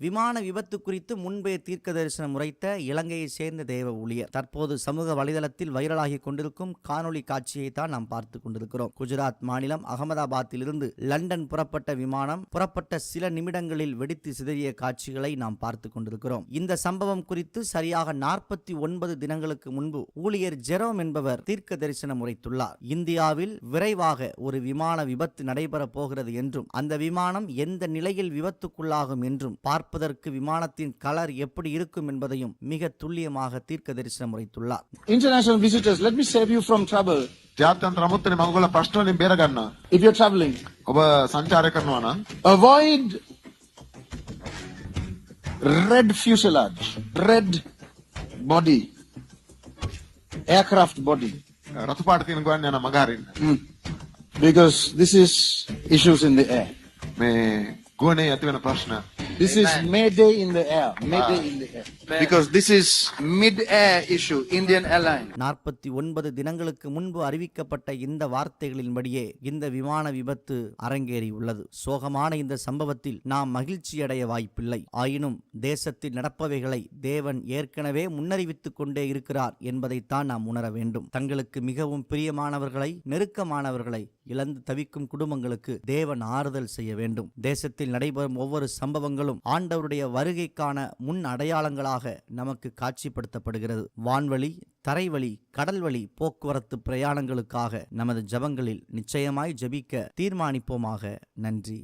விமான விபத்து குறித்து முன்பே தீர்க்க தரிசனம் உரைத்த இலங்கையைச் சேர்ந்த தேவ ஊழியர். தற்போது சமூக வலைதளத்தில் வைரலாகி கொண்டிருக்கும் காணொளி காட்சியை தான் நாம் பார்த்து கொண்டிருக்கிறோம். குஜராத் மாநிலம் அகமதாபாத்திலிருந்து லண்டன் புறப்பட்ட விமானம் புறப்பட்ட சில நிமிடங்களில் வெடித்து சிதறிய காட்சிகளை நாம் பார்த்து கொண்டிருக்கிறோம். இந்த சம்பவம் குறித்து சரியாக நாற்பத்தி ஒன்பது தினங்களுக்கு முன்பு ஊழியர் ஜெரோம் என்பவர் தீர்க்க தரிசனம் உரைத்துள்ளார் இந்தியாவில் விரைவாக ஒரு விமான விபத்து நடைபெறப் போகிறது என்றும் அந்த விமானம் எந்த நிலையில் விபத்துக்குள்ளாகும் என்றும் பார்ப்பதற்கு விமானத்தின் கலர் எப்படி இருக்கும் என்பதையும் மிக துல்லியமாக தீர்க்க தரிசனம் உரைத்துள்ளார் international visitors let me save you from trouble ಜಾತ್ಯಂತರ ಮತ್ತು ನಿಮ್ಮ ಅಂಗೋಲ ಪ್ರಶ್ನೆ ನೀವು ಬೇರೆ ಕನ್ನ ಇಫ್ ಯು ಟ್ರಾವೆಲಿಂಗ್ ಒಬ್ಬ ಸಂಚಾರ ಕನ್ನೋಣ avoid red fuselage red body aircraft body ರಥಪಾಡ್ತೀನಿ ನನ್ನ ಮಗಾರಿನ because this is issues in the air May ಗೋಣೆ ಅಥವಾ ಪ್ರಶ್ನೆ This Amen. is Mayday in the air. Mayday ah. in the air. Because this is mid-air issue, Indian airline. நாற்பத்தி ஒன்பது தினங்களுக்கு முன்பு அறிவிக்கப்பட்ட இந்த வார்த்தைகளின்படியே இந்த விமான விபத்து அரங்கேறி உள்ளது சோகமான இந்த சம்பவத்தில் நாம் மகிழ்ச்சியடைய வாய்ப்பில்லை ஆயினும் தேசத்தில் நடப்பவைகளை தேவன் ஏற்கனவே முன்னறிவித்துக் கொண்டே இருக்கிறார் என்பதைத்தான் நாம் உணர வேண்டும் தங்களுக்கு மிகவும் பிரியமானவர்களை நெருக்கமானவர்களை இழந்து தவிக்கும் குடும்பங்களுக்கு தேவன் ஆறுதல் செய்ய வேண்டும். தேசத்தில் நடைபெறும் ஒவ்வொரு சம்பவங்களும் ஆண்டவருடைய வருகைக்கான முன் அடையாளங்களாக நமக்கு காட்சிப்படுத்தப்படுகிறது. வான்வழி தரைவழி கடல்வழி போக்குவரத்து பிரயாணங்களுக்காக நமது ஜபங்களில் நிச்சயமாய் ஜபிக்க தீர்மானிப்போமாக. நன்றி.